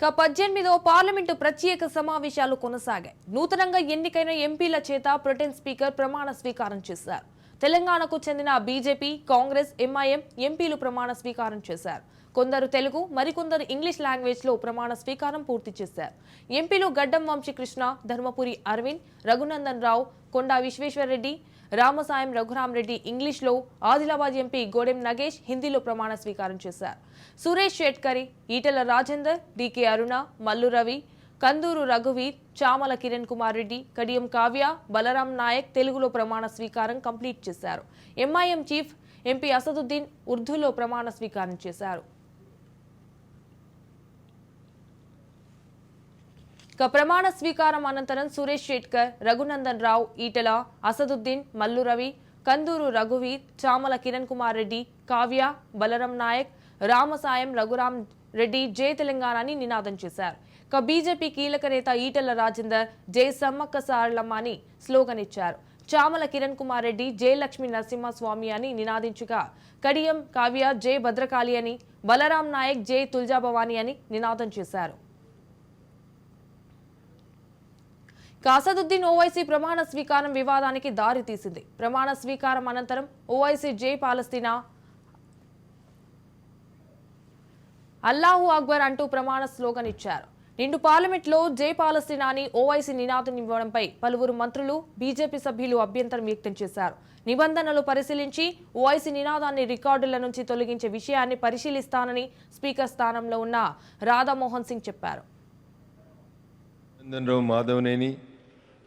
ఇక పద్దెనిమిదో పార్లమెంటు ప్రత్యేక సమావేశాలు కొనసాగాయి. నూతనంగా ఎన్నికైన ఎంపీల చేత ప్రొటెన్ స్పీకర్ ప్రమాణ స్వీకారం చేశారు. తెలంగాణకు చెందిన బీజేపీ కాంగ్రెస్ ఎంఐఎం ఎంపీలు ప్రమాణ స్వీకారం చేశారు. కొందరు తెలుగు మరికొందరు ఇంగ్లీష్ లాంగ్వేజ్లో ప్రమాణ స్వీకారం పూర్తి చేశారు. ఎంపీలు గడ్డం వంశీకృష్ణ ధర్మపురి అరవింద్ రఘునందన్ రావు కొండా విశ్వేశ్వరరెడ్డి రామసాయం రఘురామరెడ్డి ఇంగ్లీష్లో ఆదిలాబాద్ ఎంపీ గోడెం నగేష్ హిందీలో ప్రమాణ స్వీకారం చేశారు. సురేష్ షెట్కరి ఈటల రాజేందర్ డికే అరుణ మల్లు రవి కందూరు రఘువీర్ చామల కిరణ్ కుమార్ రెడ్డి కడియం కావ్య బలరాం నాయక్ తెలుగులో ప్రమాణ స్వీకారం కంప్లీట్ చేశారు. ఎంఐఎం చీఫ్ ఎంపీ అసదుద్దీన్ ఉర్దూలో ప్రమాణ స్వీకారం చేశారు. ఇక ప్రమాణ స్వీకారం అనంతరం సురేష్ షెట్కర్ రఘునందన్ రావు ఈటెల అసదుద్దీన్ మల్లు రవి కందూరు రఘువీర్ చామల కిరణ్ కుమార్ రెడ్డి కావ్య బలరాం నాయక్ రామసాయం రఘురాం రెడ్డి జై తెలంగాణని నినాదం చేశారు. ఇక బీజేపీ కీలక నేత ఈటెల రాజేందర్ జై సమ్మక్క సారలమ్మ అని స్లోగన్ ఇచ్చారు. చామల కిరణ్ కుమార్ రెడ్డి జై లక్ష్మీ నరసింహస్వామి అని నినాదించగా కడియం కావ్య జై భద్రకాళి అని బలరాం నాయక్ జై తుల్జాభవాని అని నినాదం చేశారు. కాసదుద్దీన్ ఓవైసీ ప్రమాణ స్వీకారం వివాదానికి దారి తీసింది. ప్రమాణ స్వీకారం అనంతరం ఓవైసీ జై పాలస్తీనా అల్లాహు అక్బర్ అంటూ ప్రమాణ స్లోగన్ ఇచ్చారు. నిండు పార్లమెంట్లో జై పాలస్తీనాని ఓవైసీ నినాదం ఇవ్వడంపై పలువురు మంత్రులు బీజేపీ సభ్యులు అభ్యంతరం వ్యక్తం చేశారు. నిబంధనలు పరిశీలించి ఓవైసీ నినాదాన్ని రికార్డుల నుంచి తొలగించే విషయాన్ని పరిశీలిస్తానని స్పీకర్ స్థానంలో ఉన్న రాధామోహన్ సింగ్ చెప్పారు. Madhavaneni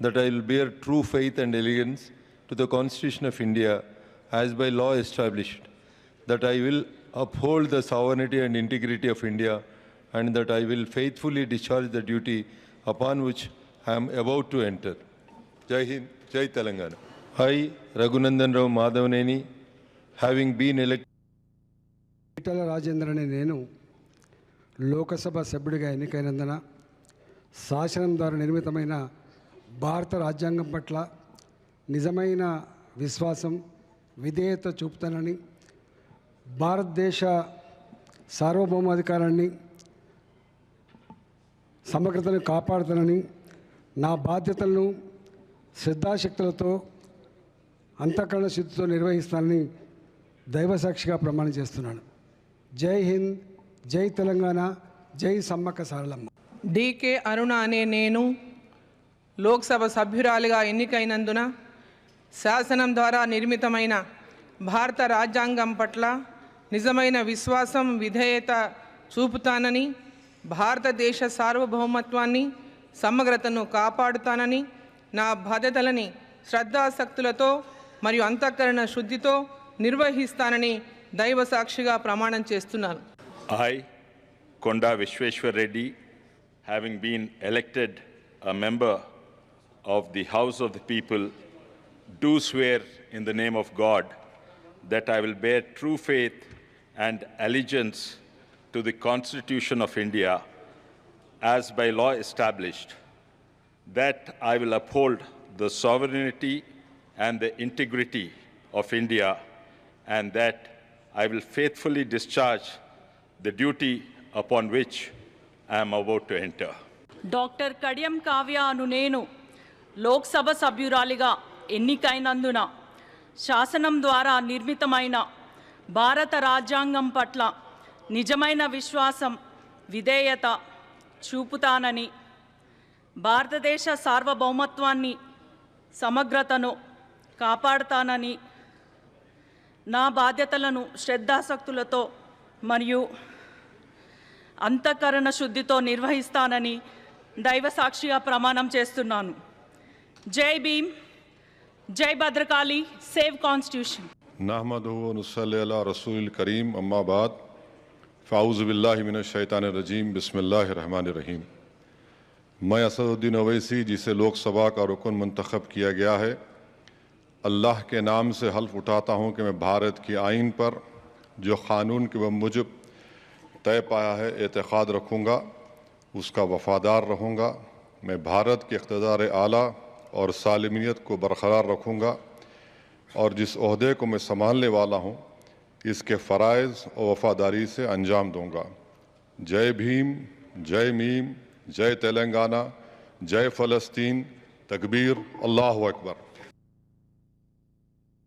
that I will bear true faith and allegiance to the Constitution of India as by law established, that I will uphold the sovereignty and integrity of India, and that I will faithfully discharge the duty upon which I am about to enter. Jai Hind, Jai Telangana. I, Raghunandan Rao Madhavaneni, having been elected Etela Rajendra అనే నేను లోకసభ సభ్యుడిగా ఎన్నికైనందున శాసనం ద్వారా నిర్మితమైన భారత రాజ్యాంగం పట్ల నిజమైన విశ్వాసం విధేయత చూపుతానని భారతదేశ సార్వభౌమాధికారాన్ని సమగ్రతను కాపాడుతానని నా బాధ్యతలను శ్రద్ధాశక్తులతో అంతఃకరణ శుద్ధితో నిర్వహిస్తానని దైవసాక్షిగా ప్రమాణం చేస్తున్నాను. జై హింద్ జై తెలంగాణ జై సమ్మక్క సారలమ్మ. డీకే అరుణ అనే నేను లోక్సభ సభ్యురాలిగా ఎన్నికైనందున శాసనం ద్వారా నిర్మితమైన భారత రాజ్యాంగం పట్ల నిజమైన విశ్వాసం విధేయత చూపుతానని భారతదేశ సార్వభౌమత్వాన్ని సమగ్రతను కాపాడుతానని నా బాధ్యతలని శ్రద్ధాసక్తులతో మరియు అంతఃకరణ శుద్ధితో నిర్వహిస్తానని దైవ సాక్షిగా ప్రమాణం చేస్తున్నాను. I Konda Vishweshwar Reddy having been elected a member of the House of the People, do swear in the name of God that I will bear true faith and allegiance to the Constitution of India as by law established, that I will uphold the sovereignty and the integrity of India, and that I will faithfully discharge the duty upon which I am about to enter. Doctor Kadiyam Kavya అను నేను Lok Sabha సభ్యురాలిగా ఎన్నికైనందున శాసనం ద్వారా నిర్మితమైన భారత రాజ్యాంగం పట్ల నిజమైన విశ్వాసం విధేయత చూపుతానని భారతదేశ సార్వభౌమత్వాన్ని సమగ్రతను కాపాడుతానని నా బాధ్యతలను శ్రద్ధాసక్తులతో మరియు అంతఃకరణ శుద్ధితో నిర్వహిస్తానని దైవ సాక్షిగా ప్రమాణం చేస్తున్నాను. جے بیم جے بدرکالی سیو کانسٹیوشن نحمد صلی اللہ رسول الکریم اما بعد فاؤز باللہ من الشیطان الرجیم. بسم اللہ الرحمن الرحیم. میں اسد الدین اویسی، جسے لوک سبھا کا رکن منتخب کیا گیا ہے، اللہ کے نام سے حلف اٹھاتا ہوں کہ میں بھارت کی آئین پر، جو قانون کے مجب طے پایا ہے، اعتقاد رکھوں گا، اس کا وفادار رہوں گا۔ میں بھارت کے اقتدار اعلیٰ اور سالمیت کو برقرار رکھوں گا اور جس عہدے کو میں سنبھالنے والا ہوں، اس کے فرائض اور وفاداری سے انجام دوں گا۔ جے بھیم، جے میم، جے تلنگانہ، جے فلسطین، تکبیر، اللہ اکبر۔